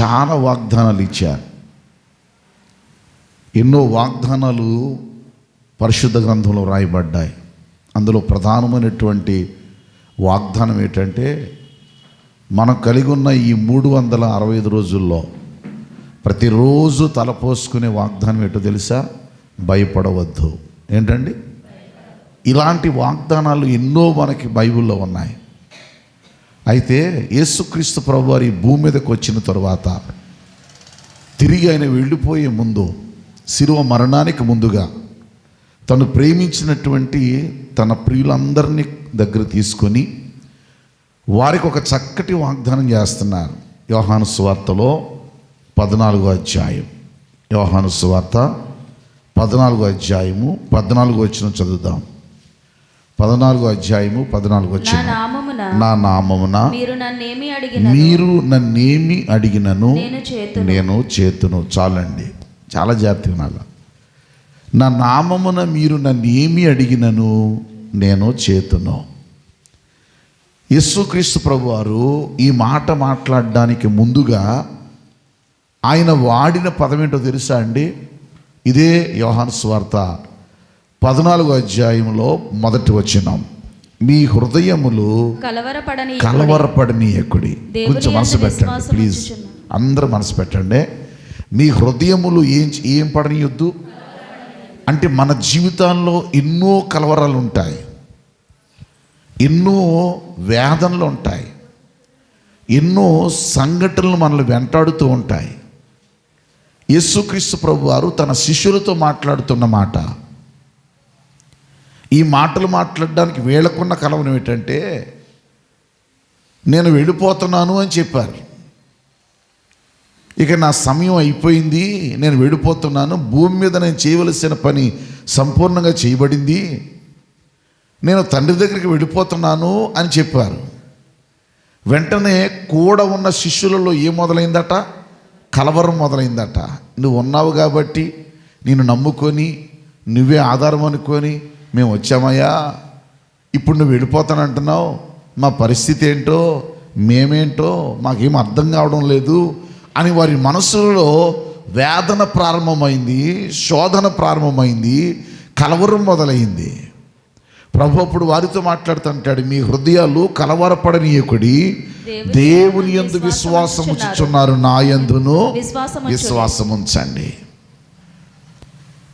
చాలా వాగ్దానాలు ఇచ్చారు. ఎన్నో వాగ్దానాలు పరిశుద్ధ గ్రంథంలో రాయబడ్డాయి. అందులో ప్రధానమైనటువంటి వాగ్దానం ఏంటంటే మనం కలిగి ఉన్న ఈ మూడు వందల అరవై ఐదు రోజుల్లో ప్రతిరోజు తలపోసుకునే వాగ్దానం ఏంటో తెలుసా? భయపడవద్దు. ఏంటండి? ఇలాంటి వాగ్దానాలు ఎన్నో మనకి బైబిల్లో ఉన్నాయి. అయితే యేసుక్రీస్తు ప్రభు వారి భూమి మీదకి వచ్చిన తరువాత తిరిగి ఆయన వెళ్ళిపోయే ముందు శిలువ మరణానికి ముందుగా తను ప్రేమించినటువంటి తన ప్రియులందరినీ దగ్గర తీసుకొని వారికి ఒక చక్కటి వాగ్దానం చేస్తున్నారు. యోహాను సువార్తలో పద్నాలుగో అధ్యాయం. యోహాను సువార్త పద్నాలుగో అధ్యాయము పద్నాలుగో వచ్చిన చదువుదాం. పద్నాలుగో అధ్యాయము పద్నాలుగో వచ్చిన నా నామమున మీరు నన్నేమి అడిగిన మీరు నన్నేమి అడిగినను? నేను చేతును. నేను చేతును. చాలండి. చాలా జాగ్రత్తగా వినాలి. నా నామమున మీరు నన్ను ఏమి అడిగినను? నేను చేతును. యేసుక్రీస్తు ప్రభు వారు ఈ మాట మాట్లాడడానికి ముందుగా ఆయన వాడిన పదం ఏంటో తెలుసా అండి? ఇదే యోహాను స్వార్త పద్నాలుగో అధ్యాయంలో మొదటి వచ్చినాం మీ హృదయములు కలవరపడని కలవరపడనీయకుడి కొంచెం మనసు పెట్టండి ప్లీజ్. అందరూ మనసు పెట్టండి. మీ హృదయములు ఏం ఏం పడనీయొద్దు. అంటే మన జీవితాల్లో ఎన్నో కలవరాలు ఉంటాయి. ఎన్నో వేదనలు ఉంటాయి. ఎన్నో సంఘటనలు మనల్ని వెంటాడుతూ ఉంటాయి. యేసుక్రీస్తు ప్రభు వారు తన శిష్యులతో మాట్లాడుతున్న మాట. ఈ మాటలు మాట్లాడడానికి వీళ్ళకున్న కలవరం ఏంటంటే నేను వెళ్ళిపోతున్నాను అని చెప్పారు. ఇక నా సమయం అయిపోయింది నేను వెళ్ళిపోతున్నాను భూమి మీద నేను చేయవలసిన పని సంపూర్ణంగా చేయబడింది నేను తండ్రి దగ్గరికి వెళ్ళిపోతున్నాను అని చెప్పారు. వెంటనే కూడా ఉన్న శిష్యులలో ఏం మొదలైందట? కలవరం మొదలైందట. నువ్వు ఉన్నావు కాబట్టి నేను నమ్ముకొని నువ్వే ఆధారం అనుకొని మేము వచ్చామయ్యా. ఇప్పుడు నువ్వు వెళ్ళిపోతానంటున్నావు మా పరిస్థితి ఏంటో మేమేంటో మాకేం అర్థం కావడం లేదు అని వారి మనసులో వేదన ప్రారంభమైంది శోధన ప్రారంభమైంది కలవరం మొదలైంది. ప్రభు అప్పుడు వారితో మాట్లాడుతుంటాడు మీ హృదయాలు కలవరపడనీయకుడి దేవుని దేవుని యందు విశ్వాసం విశ్వాసం ఉంచుచున్నారు. ఉంచుచున్నారు నా యందును విశ్వాసం ఉంచుడి. విశ్వాసం ఉంచండి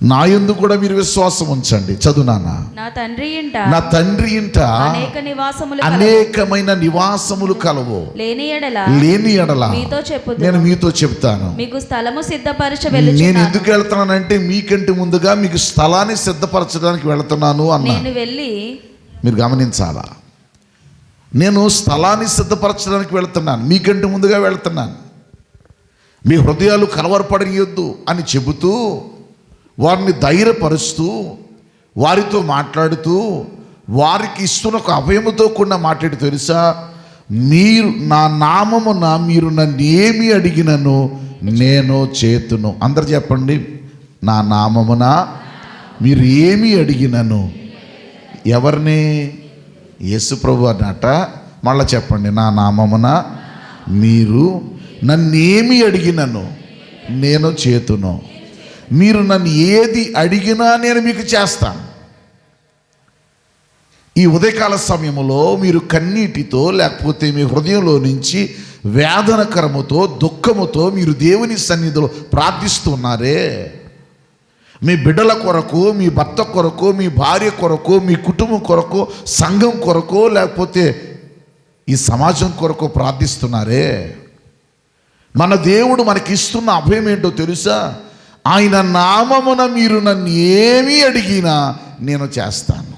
నా యందు కూడా మీరు విశ్వాసం ఉంచండి. చదువు నాన్న. నా తండ్రి ఇంట నా తండ్రి ఇంట అనేక నివాసములు. అనేకమైన నివాసములు కలవు. లేని ఎడల లేని ఎడల మీతో చెప్పుదును. నేను మీతో చెప్తాను. మీకు స్థలము సిద్ధపరచ నేను ఎందుకు వెళ్తున్నానంటే మీకంటే ముందుగా మీకు స్థలాన్ని సిద్ధపరచడానికి వెళ్తున్నాను అన్నా. నేను వెళ్ళి మీరు గమనించాలా? నేను స్థలాన్ని సిద్ధపరచడానికి వెళ్తున్నాను. మీకంటే ముందుగా వెళ్తున్నాను. మీ హృదయాలు కలవరపడనియొద్దు అని చెబుతూ వారిని ధైర్యపరుస్తూ వారితో మాట్లాడుతూ వారికి ఇస్తున్న ఒక అభయముతో కూడా మాట్లాడి తెలుసా? మీరు నా నామమున మీరు నన్ను ఏమి అడిగినను నేను చేతును. అందరు చెప్పండి నా నామమున మీరు ఏమి అడిగినను? ఎవరిని? యేసుప్రభు అన్నట. మళ్ళా చెప్పండి నా నామమున మీరు నన్నేమి అడిగినను? నేను చేతును. మీరు నన్ను ఏది అడిగినా నేను మీకు చేస్తాను. ఈ ఉదయకాల సమయంలో మీరు కన్నీటితో లేకపోతే మీ హృదయంలో నుంచి వేదనకరముతో దుఃఖముతో మీరు దేవుని సన్నిధిలో ప్రార్థిస్తున్నారే. మీ బిడ్డల కొరకు మీ భర్త కొరకు మీ భార్య కొరకు మీ కుటుంబం కొరకు సంఘం కొరకు లేకపోతే ఈ సమాజం కొరకు ప్రార్థిస్తున్నారే. మన దేవుడు మనకి ఇస్తున్న అభయం ఏంటో తెలుసా? ఆయన నామమున మీరు నన్ను ఏమి అడిగినా నేను చేస్తాను.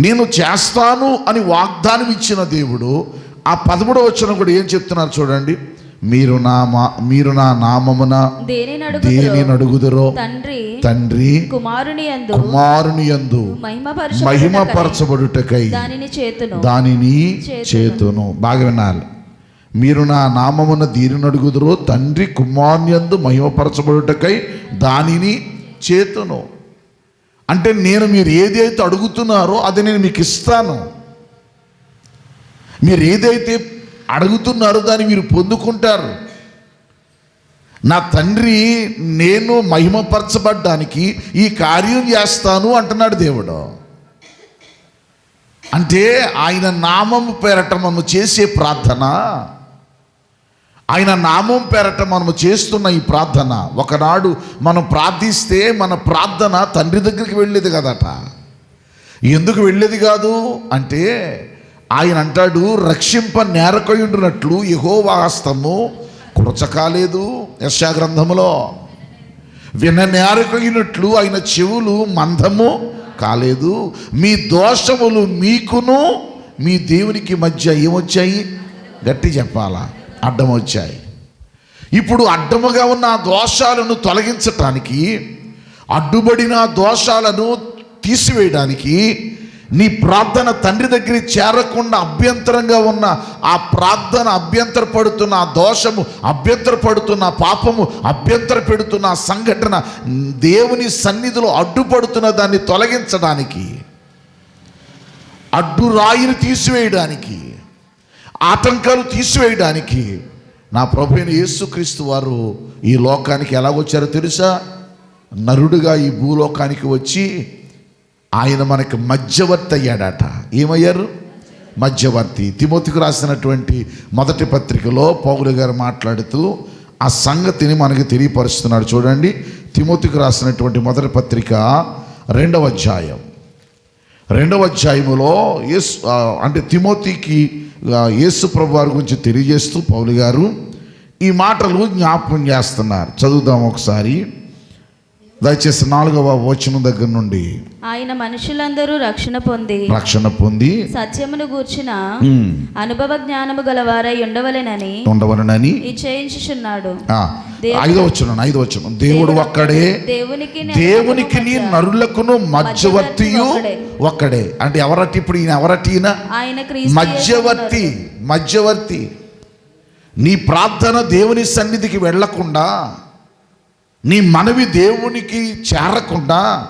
నేను చేస్తాను అని వాగ్దానం ఇచ్చిన దేవుడు ఆ పదమూడవ వచ్చిన కూడా ఏం చెప్తున్నారు చూడండి. మీరు నా మా మీరు నా నామమున దేనిని దేనిని అడుగుదురో? తండ్రి తండ్రి కుమారుని యందు కుమారుని యందు మహిమపరచబడుటకై దానిని చేతును. దానిని. చేతును. బాగా వినాలి. మీరు నా నామమున దీనిని అడుగుదురో తండ్రి కుమార్యందు మహిమపరచబడుటకై దానిని చేతును. అంటే నేను మీరు ఏదైతే అడుగుతున్నారో అది నేను మీకు ఇస్తాను. మీరు ఏదైతే అడుగుతున్నారో దాన్ని మీరు పొందుకుంటారు. నా తండ్రి నేను మహిమపరచబడ్డానికి ఈ కార్యం చేస్తాను అంటున్నాడు దేవుడు. అంటే ఆయన నామము పేరటనము చేసే ప్రార్థన? ఆయన నామం పేరట మనము చేస్తున్న ఈ ప్రార్థన. ఒకనాడు మనం ప్రార్థిస్తే మన ప్రార్థన తండ్రి దగ్గరికి వెళ్ళేది కదట. ఎందుకు వెళ్ళేది కాదు? అంటే ఆయన అంటాడు రక్షింప నేరకొయుండునట్లు యహోవాస్తము కుడచకాలేదు యశా గ్రంథములో. విన నేరకొయినట్లు ఆయన చెవులు మందము కాలేదు. మీ దోషములు మీకును మీ దేవునికి మధ్య ఏమొచ్చాయి? గట్టి చెప్పాలా? అడ్డం వచ్చాయి ఇప్పుడు అడ్డముగా ఉన్న దోషాలను తొలగించటానికి అడ్డుబడిన దోషాలను తీసివేయడానికి నీ ప్రార్థన తండ్రి దగ్గరికి చేరకుండా అభ్యంతరంగా ఉన్న ఆ ప్రార్థన అభ్యంతర పడుతున్న ఆ దోషము అభ్యంతర పడుతున్న పాపము అభ్యంతర పెడుతున్న సంఘటన దేవుని సన్నిధిలో అడ్డుపడుతున్న దాన్ని తొలగించడానికి అడ్డు రాయిని తీసివేయడానికి ఆటంకాలు తీసివేయడానికి నా ప్రభు అయిన యేసుక్రీస్తు వారు ఈ లోకానికి ఎలాగొచ్చారో తెలుసా? నరుడుగా ఈ భూలోకానికి వచ్చి ఆయన మనకి మధ్యవర్తి అయ్యాడట. ఏమయ్యారు? మధ్యవర్తి. తిమోతికి రాసినటువంటి మొదటి పత్రికలో పౌలు గారు మాట్లాడుతూ ఆ సంగతిని మనకి తెలియపరుస్తున్నాడు. చూడండి తిమోతికి రాసినటువంటి మొదటి పత్రిక రెండవ అధ్యాయం. రెండవ అధ్యాయములో ఎస్ అంటే తిమోతికి యేసు ప్రభు వారి గురించి తెలియజేస్తూ పౌలు గారు ఈ మాటలు జ్ఞాపకం చేస్తున్నారు. చదువుదాం ఒకసారి. దయచేసి నాలుగవ వచనం దగ్గర నుండి ఆయన మనుషులందరూ రక్షణ పొంది రక్షణ పొంది సత్యమును గూర్చిన అనుభవ జ్ఞానము గలవారై ఉండవలెనని ఉండవలనని నిశ్చయించుచున్నాడు ఐదో వచ్చిన ఐదో వచ్చిన దేవుడు ఒక్కడే. దేవునికి దేవునికి నరులకును మధ్యవర్తియు ఒక్కడే. అంటే ఎవరట్టి ఇప్పుడు ఈయన ఎవరట్టి ఈయన? ఆయన మధ్యవర్తి. మధ్యవర్తి. నీ ప్రార్థన దేవుని సన్నిధికి వెళ్ళకుండా నీ మనవి దేవునికి చేరకుండా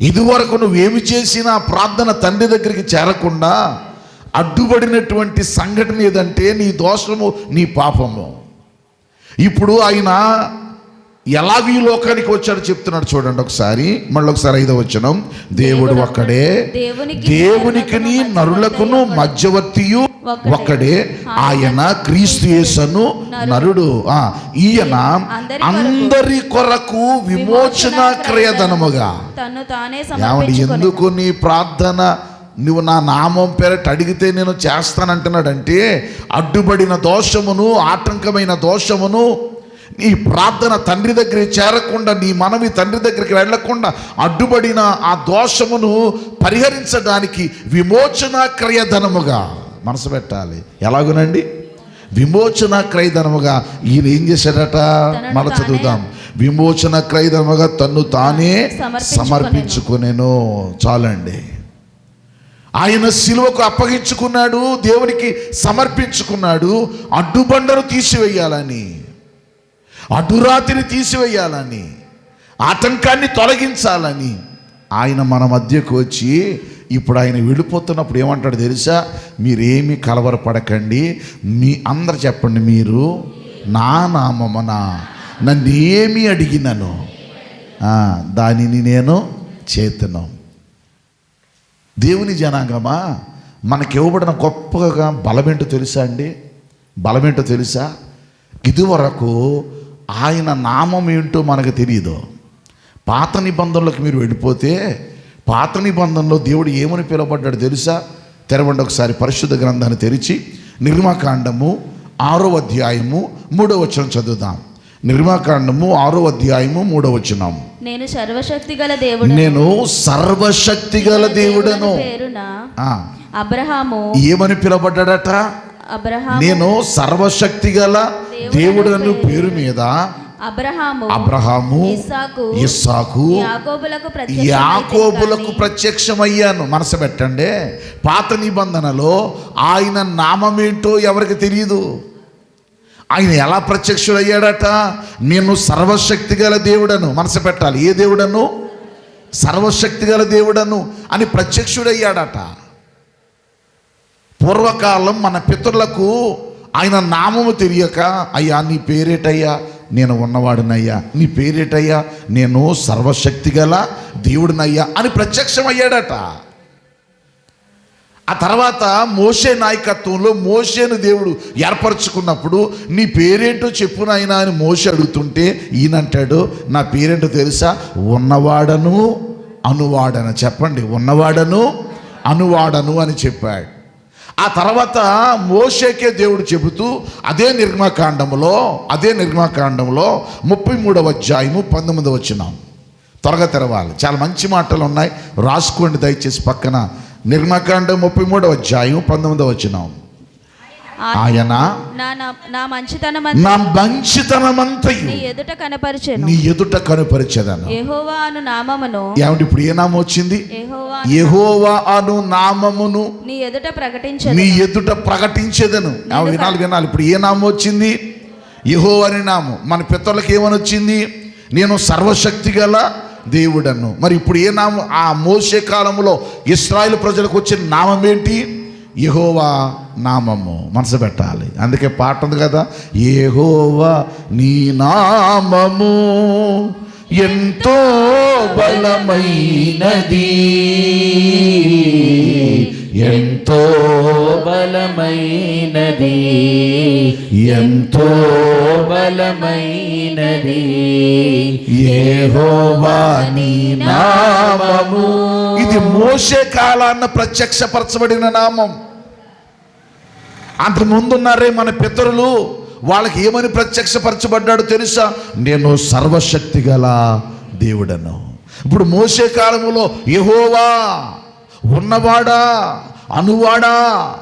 ఇదివరకు నువ్వేమి చేసినా ప్రార్థన తండ్రి దగ్గరికి చేరకుండా అడ్డుపడినటువంటి సంఘటన ఏదంటే నీ దోషము నీ పాపము. ఇప్పుడు ఆయన ఎలాగ ఈ లోకానికి వచ్చాడో చెప్తున్నాడు చూడండి ఒకసారి మళ్ళీ ఒకసారి ఐదో వచ్చినం దేవుడు ఒక్కడే దేవునికి నరులకును మధ్యవర్తియు ఒక్కడే. ఆయన క్రీస్తు యేసను నరుడు. ఆ ఈయన అందరి కొరకు విమోచన క్రయధనముగా. ఎందుకు నీ ప్రార్థన నువ్వు నా నామం పేరట అడిగితే నేను చేస్తానంటున్నాడంటే అడ్డుపడిన దోషమును ఆటంకమైన దోషమును నీ ప్రార్థన తండ్రి దగ్గరికి చేరకుండా నీ మనవి తండ్రి దగ్గరికి వెళ్ళకుండా అడ్డుపడిన ఆ దోషమును పరిహరించడానికి విమోచన క్రయధనముగా మనసు పెట్టాలి. ఎలాగునండి? విమోచన క్రయధనముగా ఈయన ఏం చేశాడట? మన చదువుదాం. విమోచన క్రయధనముగా తన్ను తానే సమర్పించుకొనెను. సమర్పించుకునేను. చాలండి. ఆయన సిలువకు అప్పగించుకున్నాడు దేవునికి సమర్పించుకున్నాడు అడ్డుబండను తీసివేయాలని. అడ్డురాతిని తీసివేయాలని ఆటంకాన్ని తొలగించాలని ఆయన మన మధ్యకు వచ్చి ఇప్పుడు ఆయన వెళ్ళిపోతున్నప్పుడు ఏమంటాడు తెలుసా? మీరేమీ కలవరపడకండి. మీ అందరు చెప్పండి మీరు నా నామమన నన్ను ఏమి అడిగినను? దానిని నేను చేతను. దేవుని జనాంగమా మనకి ఇవ్వబడిన గొప్పగా బలమేంటో తెలుసా అండి? బలమేంటో తెలుసా? ఇదివరకు ఆయన నామం ఏంటో మనకు తెలియదు పాత నిబంధనలోకి మీరు వెళ్ళిపోతే పాత నిబంధనలో దేవుడు ఏమని పిలువబడ్డాడు తెలుసా? తెరవండి ఒకసారి పరిశుద్ధ గ్రంథాన్ని తెరిచి నిర్మాకాండము ఆరో అధ్యాయము మూడో వచనం చదువుదాం. నిర్మాకాండము ఆరో అధ్యాయము మూడో వచనం. నేను సర్వశక్తి గల దేవుడు నేను సర్వశక్తి గల దేవుడను అబ్రహాము ఏమని పిలవబడ్డాడట? అబ్రహాము నేను సర్వశక్తి గల దేవుడను పేరు మీద అబ్రహాము అబ్రహాము ఇస్సాకు యాకోబులకు ప్రత్యక్షమయ్యాను. మనసు పెట్టండి. పాత నిబంధనలో ఆయన నామమేంటో ఎవరికి తెలియదు ఆయన ఎలా ప్రత్యక్షుడయ్యాడట? నేను సర్వశక్తి గల దేవుడను. మనసు పెట్టాలి. ఏ దేవుడను? సర్వశక్తి గల దేవుడను అని ప్రత్యక్షుడయ్యాడట. పూర్వకాలం మన పితరులకు ఆయన నామము తెలియక అయ్యా నీ పేరేటయ్యా నేను ఉన్నవాడినయ్యా నీ పేరేటయ్యా నేను సర్వశక్తి గల దేవుడినయ్యా అని ప్రత్యక్షమయ్యాడట. ఆ తర్వాత మోసే నాయకత్వంలో మోషేను దేవుడు ఏర్పరచుకున్నప్పుడు నీ పేరేంటో చెప్పు నాయన అని మోసే అడుగుతుంటే ఈయనంటాడు నా పేరేంటో తెలుసా? ఉన్నవాడను అనువాడను చెప్పండి ఉన్నవాడను అనువాడను అని చెప్పాడు. ఆ తర్వాత మోషేకే దేవుడు చెబుతూ అదే నిర్మాకాండములో అదే నిర్మాకాండంలో ముప్పై మూడవ అధ్యాయము పంతొమ్మిదవ వచ్చినాం త్వరగా తెరవాలి. చాలా మంచి మాటలు ఉన్నాయి. రాసుకోండి దయచేసి పక్కన. నిర్మాకాండం ముప్పై మూడవ అధ్యాయం పంతొమ్మిదవ వచ్చినాం ఆయన నా నా- నా మంచితనం నా మంచితనమంతయు. నీ ఎదుట కనపరిచెను. నీ ఎదుట కనుపరిచేదను. యెహోవా అను నామమును. ఏమంటే ఇప్పుడు ఏ నామం వచ్చింది? యెహోవా అను నామమును నీ ఎదుట నీ ప్రకటించను ఎదుట ప్రకటించేదను. వినాలి వినాలి. ఇప్పుడు ఏ నామం వచ్చింది? యహో అని నామం. మన పిత్తలకి ఏమని వచ్చింది? నేను సర్వశక్తి గల దేవుడను. మరి ఇప్పుడు ఏ నామం? ఆ మోసే కాలంలో ఇస్రాయేల్ ప్రజలకు వచ్చిన నామం ఏంటి? యహోవా నామము మనసు పెట్టాలి. అందుకే పాట ఉంది కదా ఏహోవా నీ నామము ఎంతో బలమైనది. ఎంతో బలమైనది. ఎంతో బలమైనది. యెహోవా నీ నామము. ఇది మోసే కాలాన్న ప్రత్యక్షపరచబడిన నామం. అంతకుముందున్నారే మన పితరులు వాళ్ళకి ఏమని ప్రత్యక్షపరచబడ్డాడు తెలుసా? నేను సర్వశక్తి గల దేవుడను. ఇప్పుడు మోసే కాలంలో యహోవా ఉన్నవాడా అనువాడా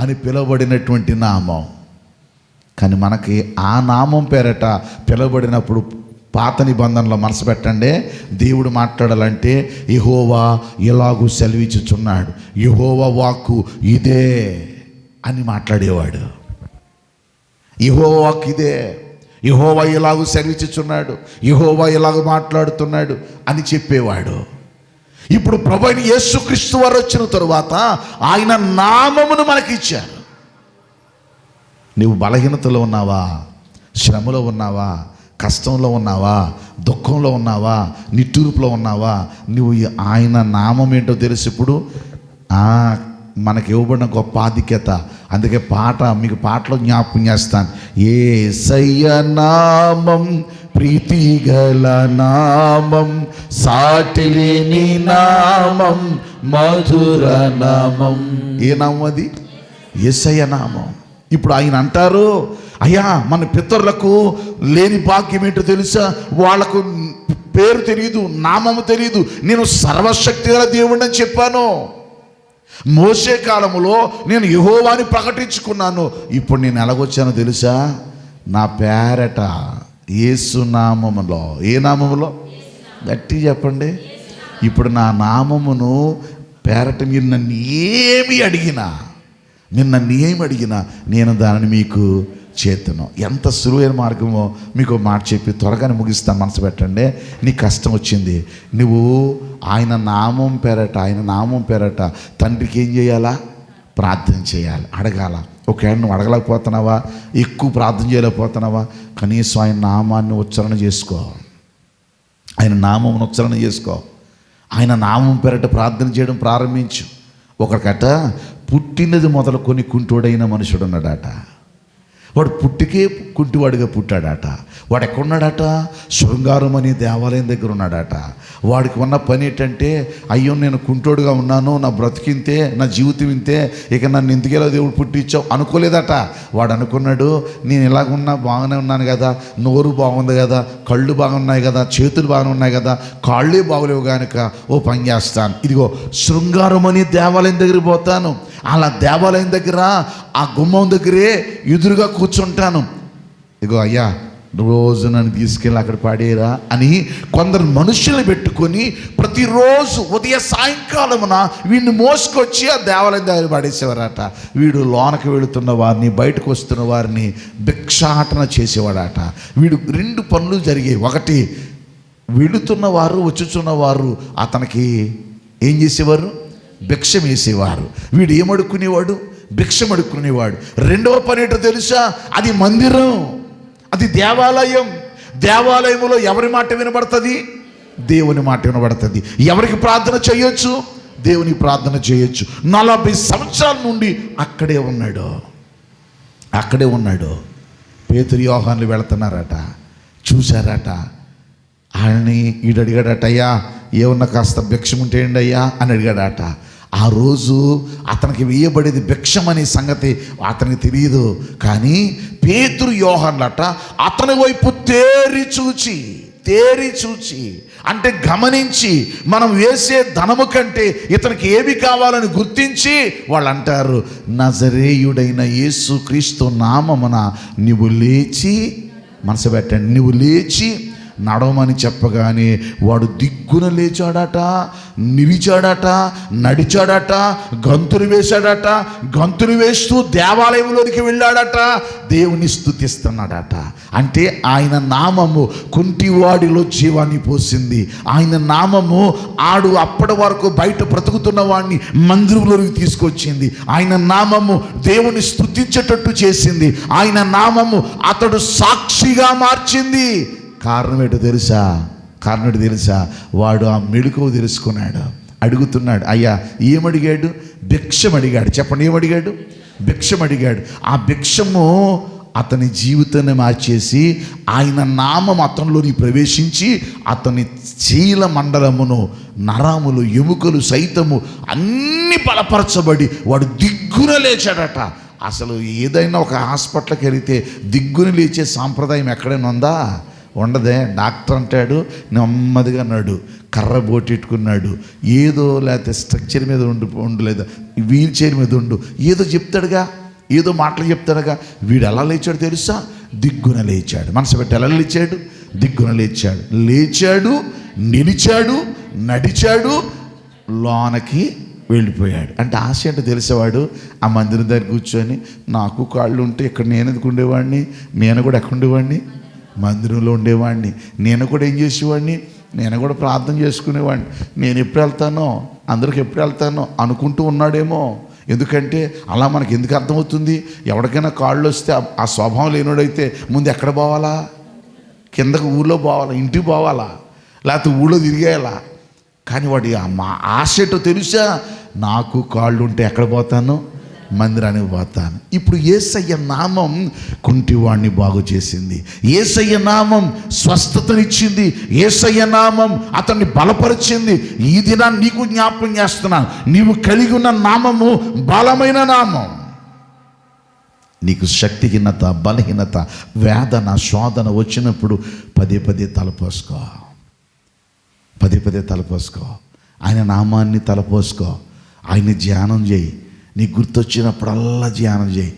అని పిలువబడినటువంటి నామం. కానీ మనకి ఆ నామం పేరట పిలువబడినప్పుడు పాత నిబంధనలో మనసు పెట్టండి. దేవుడు మాట్లాడాలంటే యహోవా ఇలాగూ సెలవిచ్చుచున్నాడు. యహోవా వాక్కు ఇదే అని మాట్లాడేవాడు. యహోవా వాక్కు ఇదే. యహోవా ఇలాగూ సెలవిచ్చుచున్నాడు యహోవా ఇలాగ మాట్లాడుతున్నాడు? అని చెప్పేవాడు. ఇప్పుడు ప్రభుని యేసుక్రీస్తు వారు వచ్చిన తరువాత ఆయన నామమును మనకిచ్చారు. నువ్వు బలహీనతలో ఉన్నావా? శ్రమలో ఉన్నావా? కష్టంలో ఉన్నావా? దుఃఖంలో ఉన్నావా? నిట్టూర్పులో ఉన్నావా? నువ్వు ఆయన నామం ఏంటో తెలుసు ఇప్పుడు? మనకి ఇవ్వబడిన గొప్ప ఆధిక్యత అందుకే పాట మీకు పాటలో జ్ఞాపకం చేస్తాను. ఏ నామం ప్రీతి గల నామం సాటిలేని నామం మధుర నామం. ఏ నామం అది? ఎస్ఐ నామం. ఇప్పుడు ఆయన అంటారు అయ్యా మన పితరులకు లేని భాగ్యం ఏంటో తెలుసా? వాళ్ళకు పేరు తెలియదు నామము తెలియదు నేను సర్వశక్తి గల దేవుడిని అని చెప్పాను. మోసే కాలములో నేను యహోవాని ప్రకటించుకున్నాను. ఇప్పుడు నేను ఎలాగొచ్చానో తెలుసా? నా పేరట ఏసునామములో ఏ నామములో? గట్టి చెప్పండి. ఇప్పుడు నా నామమును పేరట మీరు నన్ను ఏమి అడిగినా మీరు నన్ను ఏమి అడిగినా నేను దానిని మీకు చేతను. ఎంత సులువైన మార్గమో మీకు మాట చెప్పి త్వరగానే ముగిస్తాను. మనసు పెట్టండి. నీ కష్టం వచ్చింది. నువ్వు ఆయన నామం పేరట ఆయన నామం పేరట తండ్రికి ఏం చేయాలా? ప్రార్థన చేయాలి. అడగాల. ఒకవేళ నువ్వు అడగలేకపోతున్నావా? ఎక్కువ ప్రార్థన చేయలేకపోతున్నావా? కనీసం ఆయన నామాన్ని ఉచ్చారణ చేసుకో. ఆయన నామం ఉచ్చారణ చేసుకో. ఆయన నామం పేరట ప్రార్థన చేయడం ప్రారంభించు. ఒకరికట పుట్టినది మొదలుకొని కుంటోడైన మనుషుడు ఉన్నాడట వాడు పుట్టికే కుంటివాడిగా పుట్టాడట. వాడు ఎక్కడున్నాడట శృంగారం అనే దేవాలయం దగ్గర ఉన్నాడట. వాడికి ఉన్న పని ఏంటంటే అయ్యో నేను కుంటోడుగా ఉన్నాను నా బ్రతికింతే నా జీవితం ఇంతే ఇక నన్ను ఎందుకేలా దేవుడు పుట్టించావు? అనుకోలేదట. వాడు అనుకున్నాడు నేను ఇలాగున్నా బాగానే ఉన్నాను కదా నోరు బాగుంది కదా కళ్ళు బాగున్నాయి కదా చేతులు బాగానే ఉన్నాయి కదా కాళ్ళే బాగులేవు కనుక ఓ పని చేస్తాను. ఇదిగో శృంగారం అనే దేవాలయం దగ్గరికి పోతాను. అలా దేవాలయం దగ్గర ఆ గుమ్మం దగ్గరే ఎదురుగా కూర్చుంటాను. ఇగో అయ్యా రోజు నన్ను తీసుకెళ్ళి అక్కడ పాడేరా అని కొందరు మనుషుల్ని పెట్టుకొని ప్రతిరోజు ఉదయ సాయంకాలమున వీడిని మోసుకొచ్చి ఆ దేవాలయం దగ్గర పాడేసేవారట. వీడు లోనకి వెళుతున్న వారిని బయటకు వస్తున్న వారిని భిక్షాటన చేసేవాడట. వీడు రెండు పనులు జరిగాయి ఒకటి వెళుతున్న వారు వచ్చుచున్న వారు అతనికి ఏం చేసేవారు? భిక్ష వేసేవారు వీడు ఏమడుక్కునేవాడు? భిక్షం అడుక్కునేవాడు రెండవ పని ఏంటో తెలుసా? అది మందిరం. అది దేవాలయం. దేవాలయంలో ఎవరి మాట వినబడుతుంది? దేవుని మాట వినబడుతుంది. ఎవరికి ప్రార్థన చేయొచ్చు? దేవుని ప్రార్థన చేయొచ్చు. నలభై సంవత్సరాల నుండి అక్కడే ఉన్నాడు. అక్కడే ఉన్నాడు. పేతురు యోహాన్లు వెళుతున్నారట. చూశారట. ఆయన్ని ఈడు అడిగాడట అయ్యా ఏమన్నా కాస్త భిక్షం ఉంటేయండి అయ్యా అని అడిగాడట. ఆ రోజు అతనికి వేయబడేది భిక్షమనే సంగతి అతనికి తెలియదు కానీ పేతురు యోహన్లట అతని వైపు తేరి చూచి తేరి చూచి అంటే గమనించి మనం వేసే ధనము కంటే ఇతనికి ఏమి కావాలని గుర్తించి వాళ్ళు అంటారు నజరేయుడైన యేసు క్రీస్తు నామమున నువ్వు లేచి మనసు పెట్టండి నువ్వు లేచి నడవమని చెప్పగానే వాడు దిగ్గున లేచాడట నిలిచాడట నడిచాడట గంతులు వేశాడట గంతులు వేస్తూ దేవాలయంలోనికి వెళ్ళాడట దేవుని స్థుతిస్తున్నాడట. అంటే ఆయన నామము కుంటివాడిలో జీవాన్ని పోసింది. ఆయన నామము ఆడు అప్పటి వరకు బయట బ్రతుకుతున్న వాడిని మందిరంలోకి తీసుకొచ్చింది. ఆయన నామము దేవుని స్థుతించేటట్టు చేసింది. ఆయన నామము అతడు సాక్షిగా మార్చింది. కారణం ఏంటో తెలుసా? కారణం ఏంటో తెలుసా? వాడు ఆ మెళుకువ తెలుసుకున్నాడు. అడుగుతున్నాడు అయ్యా ఏమడిగాడు? భిక్షం అడిగాడు. చెప్పండి ఏమడిగాడు? భిక్షం అడిగాడు. ఆ భిక్షము అతని జీవితాన్ని మార్చేసి ఆయన నామం అతనిలోని ప్రవేశించి అతని చీల మండలమును నరములు ఎముకలు సైతము అన్ని బలపరచబడి వాడు దిగ్గున లేచాడట. అసలు ఏదైనా ఒక హాస్పిటల్కి వెళితే దిగ్గున లేచే సాంప్రదాయం ఎక్కడైనా ఉందా? ఉండదే. డాక్టర్ అంటాడు నెమ్మదిగా నడు కర్ర బోటెట్టుకున్నాడు ఏదో లేకపోతే స్ట్రక్చర్ మీద ఉండు ఉండు లేదా వీల్ చైర్ మీద ఉండు ఏదో చెప్తాడుగా ఏదో మాటలు చెప్తాడుగా. వీడు ఎలా లేచాడు తెలుసా? దిగ్గున లేచాడు. మనసు పెట్టి ఎలా లేచాడు? దిగ్గున లేచాడు. లేచాడు నిలిచాడు నడిచాడు లోనకి వెళ్ళిపోయాడు. అంటే ఆశ అంటే తెలిసేవాడు ఆ మందిరం దగ్గర కూర్చొని నాకు కాళ్ళు ఉంటే ఇక్కడ నేను ఎందుకు ఉండేవాడిని? నేను కూడా ఎక్కడ ఉండేవాడిని? మందిరంలో ఉండేవాడిని. నేను కూడా ఏం చేసేవాడిని? నేను కూడా ప్రార్థన చేసుకునేవాడిని. నేను ఎప్పుడు వెళ్తానో అందరికి ఎప్పుడు వెళ్తానో అనుకుంటూ ఉన్నాడేమో. ఎందుకంటే అలా మనకి ఎందుకు అర్థమవుతుంది? ఎవరికైనా కాళ్ళు వస్తే ఆ- స్వభావం లేనోడైతే ముందు ఎక్కడ పోవాలా? కిందకు ఊళ్ళో పోవాలా? ఇంటికి పోవాలా? లేకపోతే ఊళ్ళో తిరిగేయాలా? కానీ వాడి మా ఆశ తెలుసా? నాకు కాళ్ళు ఉంటే ఎక్కడ పోతాను? మందిరానికి పోతాను. ఇప్పుడు ఏసయ్య నామం కుంటివాణ్ణి బాగు చేసింది. ఏసయ్య నామం స్వస్థతనిచ్చింది. ఏసయ్య నామం అతన్ని బలపరిచింది. ఈ దినాన్ని నీకు జ్ఞాపకం చేస్తున్నాను. నీవు కలిగి ఉన్న నామము బలమైన నామం. నీకు శక్తిహీనత బలహీనత వేదన శోధన వచ్చినప్పుడు పదే పదే తలపోసుకో పదే పదే తలపోసుకో ఆయన నామాన్ని తలపోసుకో ఆయన ధ్యానం చేయి. నీకు గుర్తొచ్చినప్పుడల్లా ధ్యానం చేయి.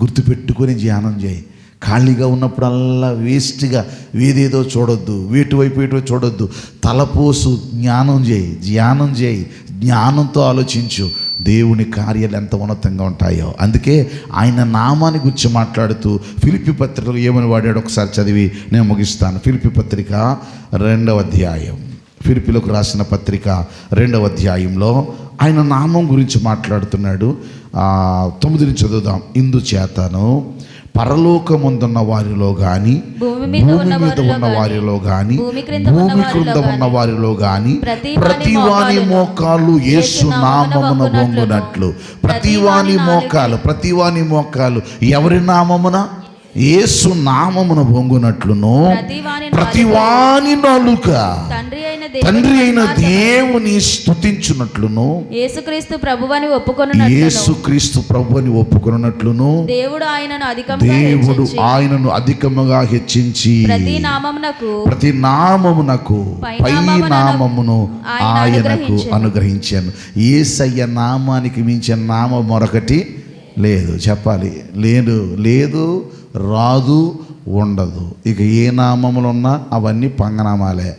గుర్తుపెట్టుకొని ధ్యానం చేయి. ఖాళీగా ఉన్నప్పుడల్లా వేస్ట్గా వేదేదో చూడొద్దు వేటువైపు ఇటు చూడొద్దు. తలపోసు జ్ఞానం చేయి ధ్యానం చేయి జ్ఞానంతో ఆలోచించు. దేవుని కార్యాలు ఎంత ఉన్నతంగా ఉంటాయో. అందుకే ఆయన నామాన్ని గురించి మాట్లాడుతూ ఫిలిపి పత్రికలు ఏమని వాడాడు ఒకసారి చదివి నేను ముగిస్తాను. ఫిలిపి పత్రిక రెండవ అధ్యాయం. ఫిలిపిలకు రాసిన పత్రిక రెండవ అధ్యాయంలో ఆయన నామం గురించి మాట్లాడుతున్నాడు. ఆ, తొమ్మిది నుంచి చదువుదాం. ఇందు చేతను పరలోకముందున్న వారిలో గాని భూమి మీద ఉన్న వారిలో గాని భూమి క్రింద ఉన్న వారిలో క్రింద ఉన్న గాని, వారిలో గాని ప్రతి ప్రతి వాని వాని మోకాలును మోకాలు యేసు నామమున నామమున వంగునట్లు, వంగునట్లు. ప్రతి వాని మోకాలు ప్రతి వాని మోకాలు ఎవరి నామమున? యేసు నామమున వంగునట్లును. ప్రతి వాని ప్రతి నాలుక. తండ్రి తండ్రి అయిన దేవుని స్తుతించున్నట్లును యేసుక్రీస్తు ప్రభువని ఒప్పుకొనున్నట్లును. యేసుక్రీస్తు ప్రభుని ఒప్పుకున్నట్లును దేవుడు ఆయనను అధికంగా దేవుడు ఆయనను అధికముగా హెచ్చించి ప్రతి నామమునకు ప్రతి నామమునకు పై నామమును ఆయన ఆయనకు అనుగ్రహించెను. అనుగ్రహించాను. ఏసయ్య నామానికి మించిన నామం మరొకటి లేదు. చెప్పాలి లేదు లేదు రాదు ఉండదు. ఇక ఏ నామములు ఉన్నా అవన్నీ పంగనామాలే.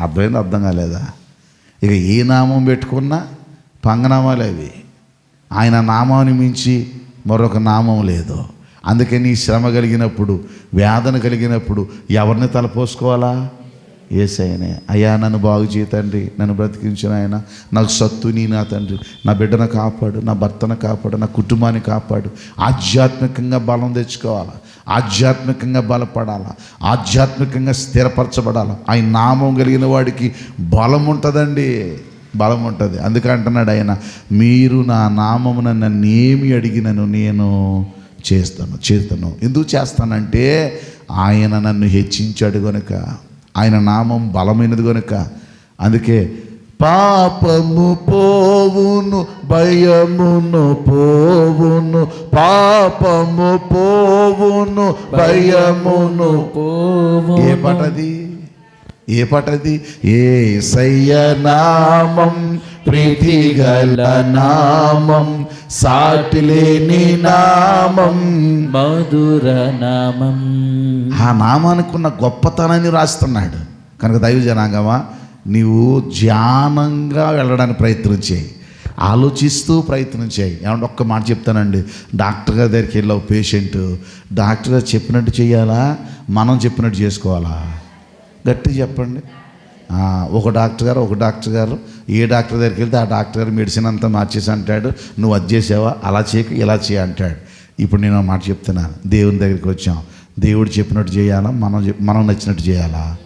అర్థమైంది అర్థం కాలేదా? ఇక ఏ నామం పెట్టుకున్నా పంగనామాలు అవి. ఆయన నామాన్ని మించి మరొక నామం లేదు. అందుకని శ్రమ కలిగినప్పుడు వేదన కలిగినప్పుడు ఎవరిని తలపోసుకోవాలా? ఏసైనే. అయ్యా నన్ను బాగు చేయి తండ్రి. నన్ను బ్రతికించిన ఆయన. నాకు సత్తు నీ నా తండ్రి. నా బిడ్డను కాపాడు నా భర్తను కాపాడు నా కుటుంబాన్ని కాపాడు. ఆధ్యాత్మికంగా బలం తెచ్చుకోవాలా? ఆధ్యాత్మికంగా బలపడాలా ఆధ్యాత్మికంగా స్థిరపరచబడాలి. ఆయన నామం కలిగిన వాడికి బలం ఉంటుందండి. బలం ఉంటుంది. అందుకే అంటున్నాడు ఆయన మీరు నా నామమున నన్ను ఏమి అడిగినను నేను చేస్తాను చేస్తాను. ఎందుకు చేస్తానంటే ఆయన నన్ను హెచ్చించాడు గనుక ఆయన నామం బలమైనది గనుక. అందుకే పాపము పోవును భయమును పోవును పాపము పోవును భయమును పోవు ఏ పాట అది ఏ పాట అది ఏ సయ్య నామం ప్రీతి గల నామం సాటి లేని నామం. మధుర నామం. ఆ నామానికి ఉన్న గొప్పతనాన్ని రాస్తున్నాడు. కనుక దైవ జనాంగమా నీవు ధ్యానంగా వెళ్ళడానికి ప్రయత్నం చేయి. ఆలోచిస్తూ ప్రయత్నం చేయి. ఏమంటే ఒక్క మాట చెప్తానండి. డాక్టర్ గారి దగ్గరికి వెళ్ళావు పేషెంట్ డాక్టర్ గారు చెప్పినట్టు చేయాలా? మనం చెప్పినట్టు చేసుకోవాలా? గట్టి చెప్పండి. ఒక డాక్టర్ గారు ఒక డాక్టర్ గారు ఏ డాక్టర్ దగ్గరికి వెళ్తే ఆ డాక్టర్ గారు మెడిసిన్ అంతా మార్చేసి అంటాడు నువ్వు అది చేసావా? అలా చేయకు ఇలా చేయ అంటాడు. ఇప్పుడు నేను మాట చెప్తున్నాను. దేవుని దగ్గరికి వచ్చాం. దేవుడు చెప్పినట్టు చేయాలా? మనం మనం నచ్చినట్టు చేయాలా?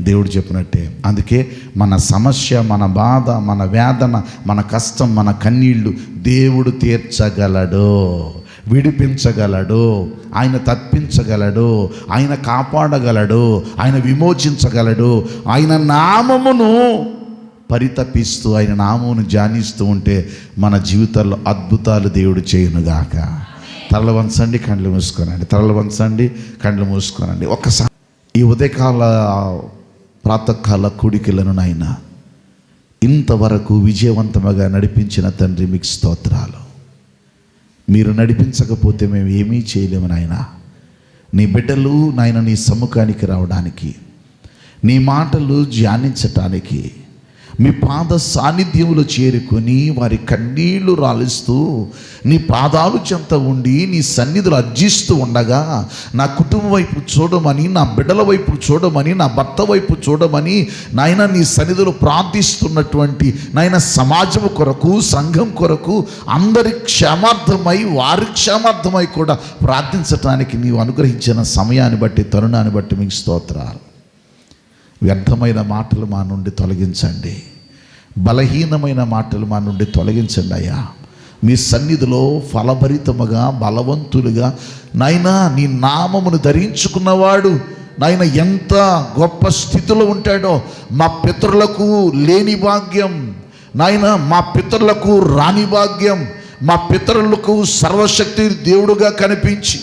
దేవుడు చెప్పినట్టే. అందుకే మన సమస్య మన బాధ మన వేదన మన కష్టం మన కన్నీళ్ళు దేవుడు తీర్చగలడు విడిపించగలడు ఆయన తప్పించగలడు ఆయన కాపాడగలడు ఆయన విమోచించగలడు ఆయన నామమును పరితపిస్తూ ఆయన నామమును ధ్యానిస్తూ ఉంటే మన జీవితాల్లో అద్భుతాలు దేవుడు చేయనుగాక. తరలు వంచండి కండ్లు మూసుకోనండి. తరలు వంచండి కండ్లు మూసుకోనండి. ఒక్కసారి ఈ ఉదయకాల ప్రాతకాల కూడికలను నాయన ఇంతవరకు విజయవంతముగా నడిపించిన తండ్రి మీకు స్తోత్రాలు. మీరు నడిపించకపోతే మేము ఏమీ చేయలేము నాయన. నీ బిడ్డలు నాయన నీ సముఖానికి రావడానికి నీ మాటలు ధ్యానించటానికి మీ పాద సాన్నిధ్యంలో చేరుకొని వారి కన్నీళ్ళు రాలిస్తూ నీ పాదాలు చెంత ఉండి నీ సన్నిధులు అర్జిస్తూ ఉండగా నా కుటుంబం వైపు చూడమని నా బిడ్డల వైపు చూడమని నా భర్త వైపు చూడమని నాయన నీ సన్నిధులు ప్రార్థిస్తున్నటువంటి నాయన సమాజం కొరకు సంఘం కొరకు అందరి క్షేమార్థమై వారి క్షేమార్థమై కూడా ప్రార్థించటానికి నీవు అనుగ్రహించిన సమయాన్ని బట్టి తరుణాన్ని బట్టి మీకు స్తోత్రాలు. వ్యర్థమైన మాటలు మా నుండి తొలగించండి. బలహీనమైన మాటలు మా నుండి తొలగించండి అయ్యా. మీ సన్నిధిలో ఫలభరితముగా బలవంతులుగా నాయనా నీ నామమును ధరించుకున్నవాడు నాయన ఎంత గొప్ప స్థితిలో ఉంటాడో మా పితరులకు లేని భాగ్యం నాయన మా పితరులకు రాని భాగ్యం మా పితరులకు సర్వశక్తి దేవుడుగా కనిపించి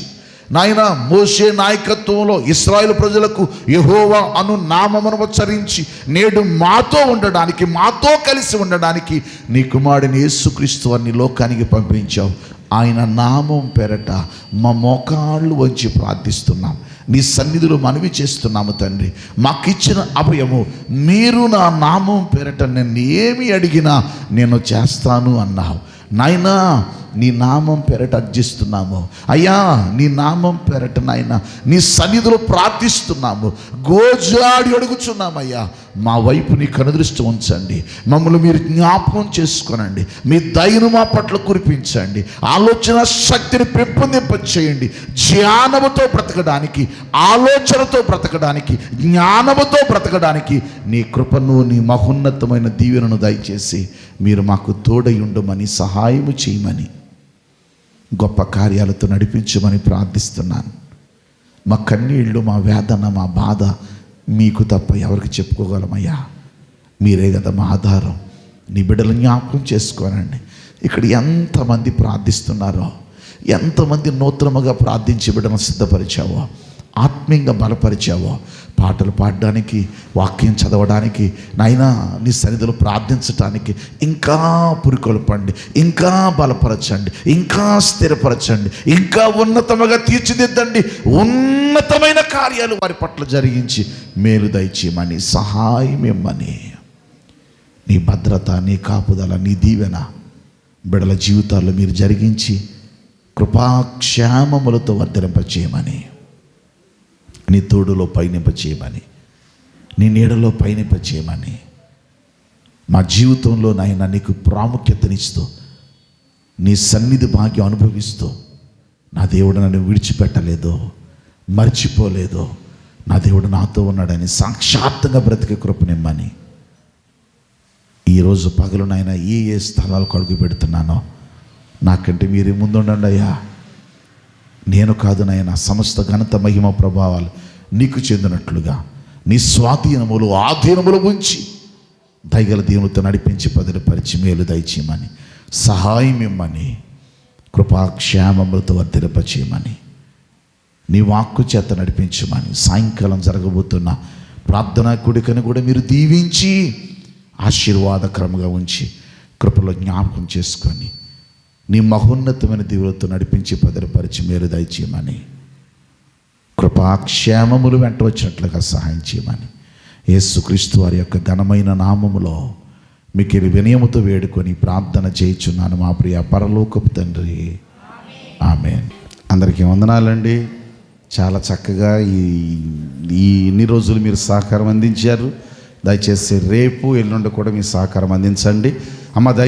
నాయన మోసే నాయకత్వంలో ఇస్రాయేల్ ప్రజలకు యహోవా అను నామమును ఉచ్చరించి నేడు మాతో ఉండడానికి మాతో కలిసి ఉండడానికి నీ కుమారుడిని యేసుక్రీస్తు వారిని లోకానికి పంపించావు. ఆయన నామం పెరట మా మోకాళ్ళు వచ్చి ప్రార్థిస్తున్నాం. నీ సన్నిధిలో మనవి చేస్తున్నాము తండ్రి. మాకిచ్చిన అభయము మీరు నా నామం పేరట నేను ఏమి అడిగినా నేను చేస్తాను అన్నావు. నాయనా నీ నామం పెరట అర్జిస్తున్నాము. అయ్యా నీ నామం పెరట నాయన నీ సన్నిధిలో ప్రార్థిస్తున్నాము. గోజాడి అడుగుచున్నామయ్యా. మా వైపు నీ కనుదృష్టి ఉంచండి. మమ్మల్ని మీరు జ్ఞాపకం చేసుకోనండి. మీ దయను మా పట్ల కురిపించండి. ఆలోచన శక్తిని పెంపొందింప చేయండి జ్ఞానముతో బ్రతకడానికి ఆలోచనతో బ్రతకడానికి జ్ఞానముతో బ్రతకడానికి నీ కృపను నీ మహోన్నతమైన దీవెనను దయచేసి మీరు మాకు తోడై ఉండమని సహాయము చేయమని. గొప్ప కార్యాలతో నడిపించమని ప్రార్థిస్తున్నాను. మా కన్నీళ్ళు మా వేదన మా బాధ మీకు తప్ప ఎవరికి చెప్పుకోగలమయ్యా? మీరే కదా మా ఆధారం. నీ బిడ్డలు జ్ఞాపకం చేసుకోనండి. ఇక్కడ ఎంతమంది ప్రార్థిస్తున్నారో ఎంతమంది నూతనముగా ప్రార్థించి బిడ్డను సిద్ధపరిచావో ఆత్మీయంగా బలపరిచావో పాటలు పాడడానికి వాక్యం చదవడానికి నైనా నీ సన్నిధిలో ప్రార్థించటానికి ఇంకా పురికొల్పండి ఇంకా బలపరచండి ఇంకా స్థిరపరచండి ఇంకా ఉన్నతముగా తీర్చిదిద్దండి. ఉన్నతమైన కార్యాలు వారి పట్ల జరిగించి మేలు దయచేయమని సహాయం ఇమ్మని నీ భద్రత నీ కాపుదల నీ దీవెన బిడల జీవితాల్లో మీరు జరిగించి కృపాక్షేమములతో వర్ధరింపచేయమని నీ తోడులో పయనింపచేయమని నీ నీడలో పయనింప చేయమని మా జీవితంలో నాయన నీకు ప్రాముఖ్యతనిస్తూ నీ సన్నిధి భాగ్యం అనుభవిస్తూ నా దేవుడు నన్ను విడిచిపెట్టలేదో మర్చిపోలేదో నా దేవుడు నాతో ఉన్నాడని సాక్షాత్తంగా బ్రతికే కృపనిమ్మని ఈరోజు పగలు నాయన ఏ ఏ స్థలాలకు అడుగు పెడుతున్నానో నాకంటే మీరే ముందుండండి అయ్యా. నేను కాదు నాయన సమస్త ఘనత మహిమ ప్రభావాలు నీకు చెందినట్లుగా. నీ స్వాధీనములు ఆధీనములు ఉంచి దయగల దేవునితో నడిపించి పదిలపరిచి మేలు దయచేయమని సహాయం ఇమ్మని కృపాక్షేమములతో వర్ధిరపచేయమని నీ వాక్కు చేత నడిపించమని సాయంకాలం జరగబోతున్న ప్రార్థనా కుడికను కూడా మీరు దీవించి ఆశీర్వాదకరంగా ఉంచి కృపలో జ్ఞాపకం చేసుకొని నీ మహోన్నతమైన దీవులతో నడిపించి భద్రపరిచి మేలు దయచేయమని. కృపాక్షేమములు వెంట వచ్చినట్లుగా సహాయం చేయమని. యేసుక్రీస్తు వారి యొక్క ఘనమైన నామములో మీకు వినయముతో వేడుకొని ప్రార్థన చేయుచున్నాను మా ప్రియ పరలోకపు తండ్రి. ఆమె అందరికీ వందనాలండి. చాలా చక్కగా ఈ ఈ ఇన్ని రోజులు మీరు సహకారం అందించారు. దయచేసి రేపు ఎల్లుండి కూడా మీ సహకారం అందించండి. అమ్మ దయ